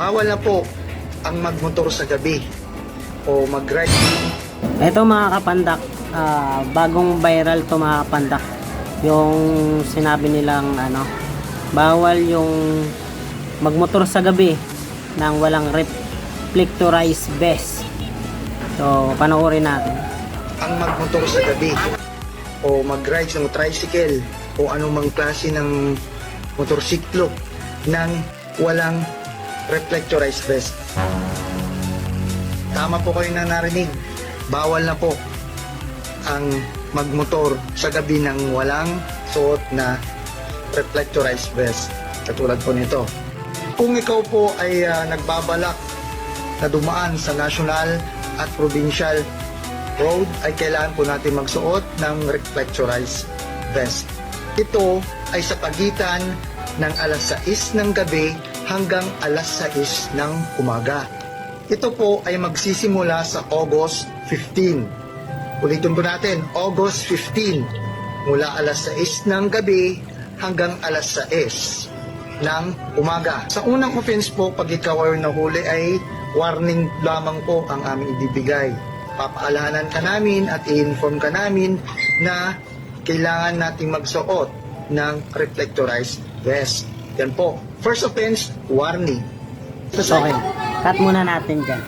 Bawal na po ang magmotor sa gabi o mag-ride. Ito mga kapandak, ah, bagong viral to mga kapandak. Yung sinabi nilang ano, bawal yung magmotor sa gabi nang walang reflectorized vest. So, panoorin natin. Ang magmotor sa gabi o mag-ride ng tricycle o anumang klase ng motorsiklo nang walang reflectorized vest. Tama po kayo na narinig. Bawal na po ang magmotor sa gabi ng walang suot na reflectorized vest. Katulad po nito. Kung ikaw po ay ah, nagbabalak na dumaan sa national at provincial road ay kailangan po natin magsuot ng reflectorized vest. Ito ay sa pagitan ng alas 6 ng gabi hanggang alas 6 ng umaga. Ito po ay magsisimula sa August 15. Ulitin po natin, August 15. Mula alas 6 ng gabi hanggang alas 6 ng umaga. Sa unang offense po, pag ikaw ay nahuli ay warning lamang po ang aming ibibigay. Papaalahanan ka namin at i-inform ka namin na kailangan nating magsuot ng reflectorized vest. Yan po. First offense, warning. Sa Okay, cut muna natin dyan.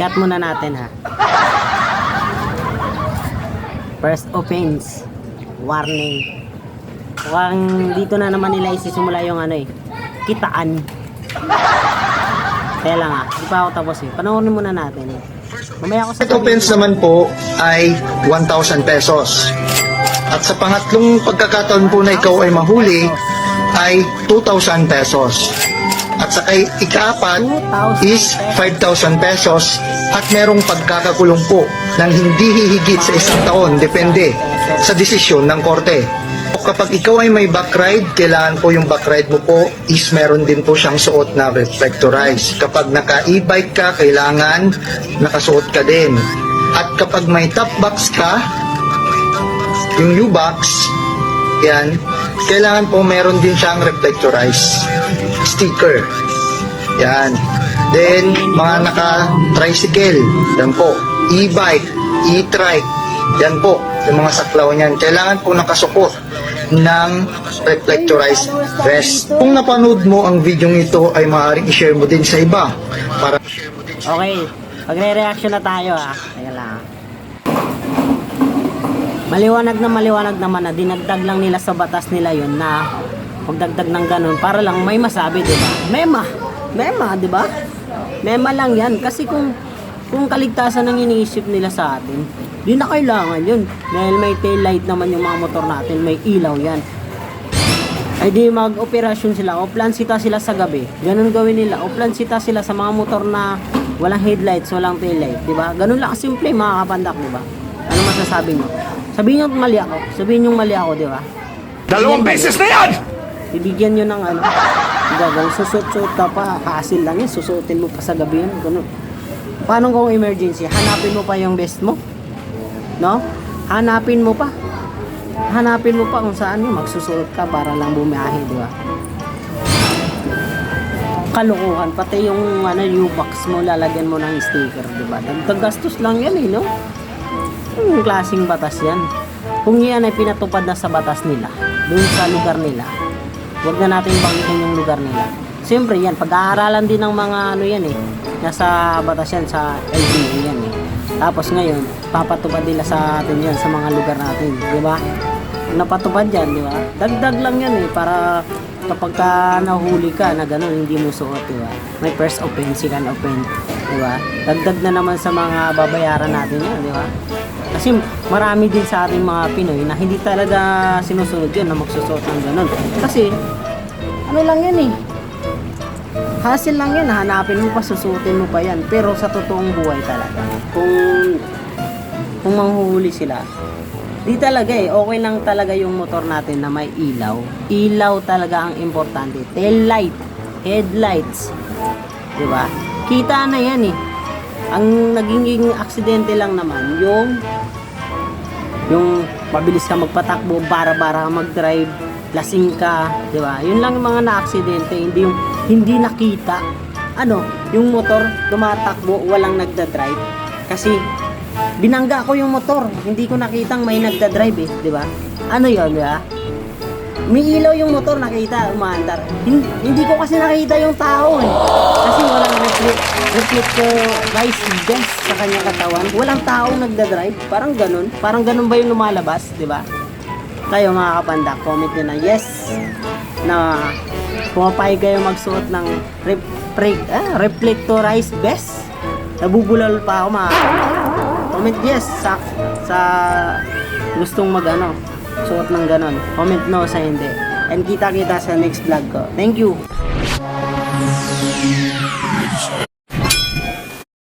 Cut muna natin ha. First offense, warning. Mukhang dito na naman nila isisimula yung ano eh, kitaan. Kaya lang ha, di pa ako tapos eh. Panoorin muna natin eh. Mamaya ako sa Second offense naman po ay 1,000 pesos. At sa pangatlong pagkakataon po na ikaw ay mahuli ay 2,000 pesos. At sa kay ikaapat is 5,000 pesos at merong pagkakakulong po ng hindi hihigit sa isang taon depende sa desisyon ng korte. O Kapag ikaw ay may back ride, kailangan po yung back ride mo po is meron din po siyang suot na reflectorize. Kapag naka e-bike ka, kailangan nakasuot ka din. At kapag may top box ka, yung U-box, yan, kailangan po meron din siyang reflectorize sticker. Yan. Then, mga naka-tricycle, yan po. E-bike, e-trike, yan po. Yung mga saklaw niyan. Kailangan po nakasuot ng reflectorized vest. Kung napanood mo ang video ito ay maaaring i-share mo din sa iba para Okay, magre-reaction na tayo ah. Teka lang. Maliwanag na maliwanag naman na dinagdag lang nila sa batas nila yon na magdagdag ng ganun para lang may masabi, di ba? Mema. Mema, di ba? Mema lang yan. Kasi kung kung kaligtasan ang iniisip nila sa atin, di na kailangan yun. Dahil may tail light naman yung mga motor natin, may ilaw yan. Ay di mag-operasyon sila o plansita sila sa gabi. Ganun gawin nila. O plansita sila sa mga motor na walang headlights, walang tail light, di ba? Ganun lang simple mga kapandak, di ba? Ano masasabi niyo? Sabihin niyo mali ako. Sabihin niyo mali ako, di ba? Dalawang beses na yan! Bibigyan niyo ng ano. Gagawin, susot-suot ka pa. Hasil lang yan. Susutin mo pa sa gabi yun. Ganun. Paano kung emergency? Hanapin mo pa yung best mo? No? Hanapin mo pa. Hanapin mo pa kung saan yun. Magsusuot ka para lang bumiyahe, di ba? Kalukuhan. Pati yung ano, U-box mo, lalagyan mo ng sticker, di ba? Dagdag gastos lang yan eh, no? Yung klaseng batas yan. Kung yan ay pinatupad na sa batas nila, doon sa lugar nila, huwag na natin banggitin yung lugar nila. Siyempre yan, pag-aaralan din ng mga ano yan eh, nasa batas yan, sa LGU yan eh. Tapos ngayon, papatupad nila sa atin yan, sa mga lugar natin, di ba? Napatupad yan, di ba? Dagdag lang yan eh, para kapag ka nahuli ka na gano'n, hindi mo suot, di ba? May first offense, second offense, di ba? Dagdag na naman sa mga babayaran natin yan, di ba? Kasi marami din sa ating mga Pinoy na hindi talaga sinusunod yun na magsusuot ng ganun. Kasi, ano lang yan eh. Hassle lang yan, hanapin mo pa, susuotin mo pa yan. Pero sa totoong buhay talaga, kung, kung manghuhuli sila, di talaga eh, okay lang talaga yung motor natin na may ilaw. Ilaw talaga ang importante. Tail light, headlights, di ba? Kita na yan eh. Ang naging aksidente lang naman, yung yung mabilis ka magpatakbo, bara-bara ka mag-drive, lasing ka, di ba? Yun lang yung mga na-aksidente, hindi yung hindi nakita. Ano, yung motor tumatakbo, walang nagda-drive. Kasi binangga ko yung motor, hindi ko nakitang may nagda-drive eh, di ba? Ano yun, di ba? May ilaw yung motor nakita, umaandar. Hin- Hindi ko kasi nakita yung tao eh. Kasi walang reflect, reflectorized vest sa kanyang katawan. Walang taong nagda-drive. Parang ganun. Parang ganun ba yung lumalabas, di ba? Kayo mga kapanda, comment nyo na yes na pumapayag kayo magsuot ng rep- pre- ah, reflectorized vest. Nabubulal pa ako mga. Comment yes sa, sa gustong mag ano, suot ng ganon. Comment no sa hindi. And kita-kita sa next vlog ko. Thank you!